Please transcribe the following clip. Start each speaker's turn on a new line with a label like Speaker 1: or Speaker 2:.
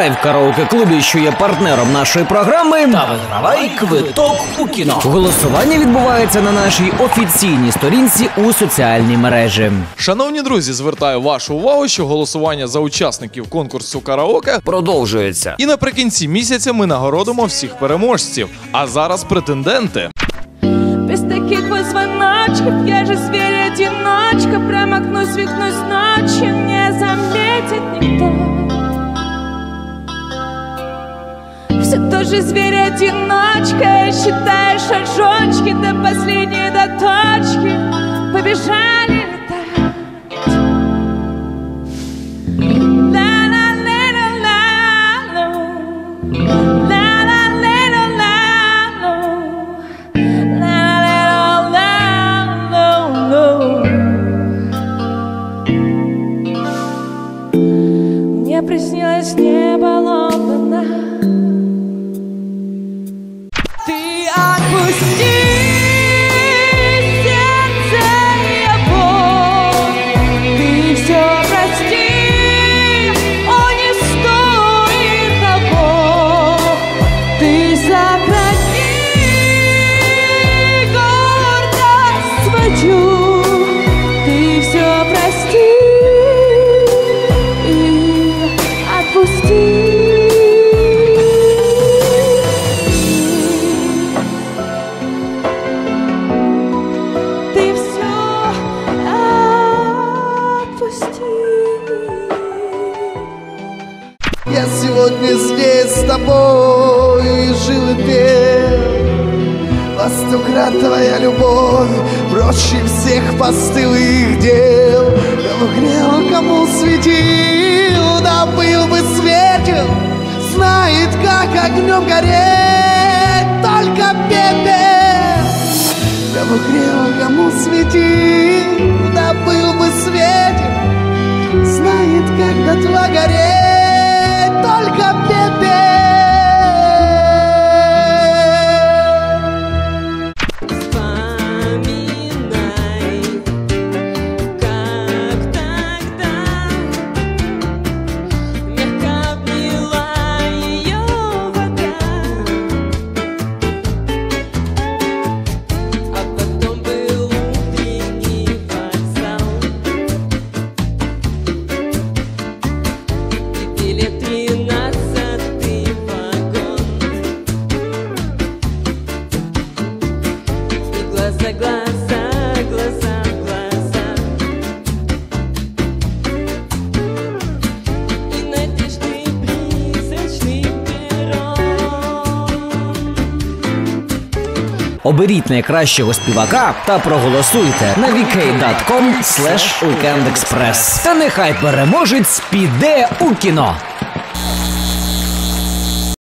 Speaker 1: Грай в караоке клубі, що є партнером нашої програми. Та вигравай квиток у кіно. Голосування відбувається на нашій офіційній сторінці у соціальній мережі.
Speaker 2: Шановні друзі, звертаю вашу увагу, що голосування за учасників конкурсу караоке
Speaker 1: Продовжується.
Speaker 2: і наприкінці місяця ми нагородимо всіх переможців. А зараз претенденти.
Speaker 3: Без таких вот Я же зверь-одиночка Промокнусь, свихнусь ночью Не Все тоже зверь-одиночка Считаешь шажочки До последней до точки Побежали приснилось небо
Speaker 4: тобой жил и пел Во сто крат твоя любовь проще всех постылых дел. Кому грел, кому светил, да был бы светил Знает, как огнем гореть только пепел. Кому грел, кому светил, да был бы светил Знает, как дотла гореть только пепел
Speaker 3: глаза, глаза, глаза,
Speaker 1: Оберіть найкращого співака та проголосуйте на vk.com weekendexpress. Та нехай переможець піде у кіно.